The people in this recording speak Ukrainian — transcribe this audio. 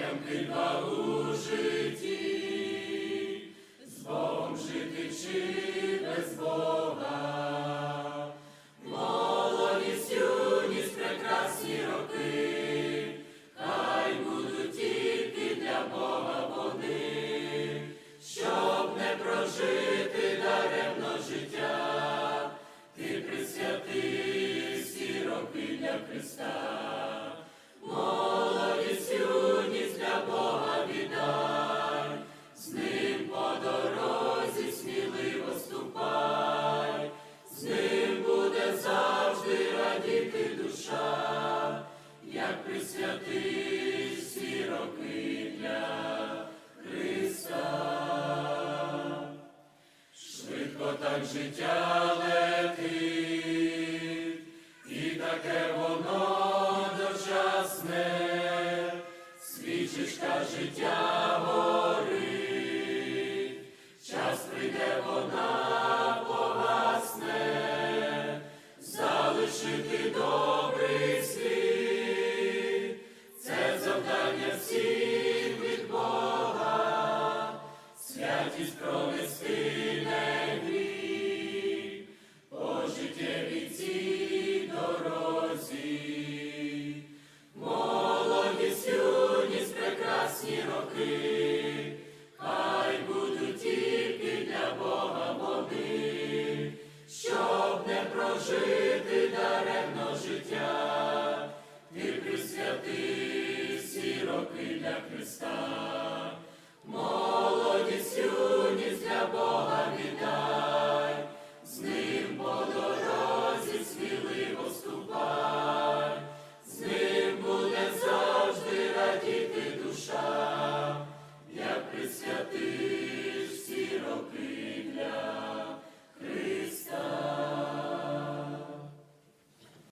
Богом хиба у житті, з Богом жити чи. життя летить, і таке воно дочасне, свічечка життя горить, час прийде вона погасне, залишити. Живи!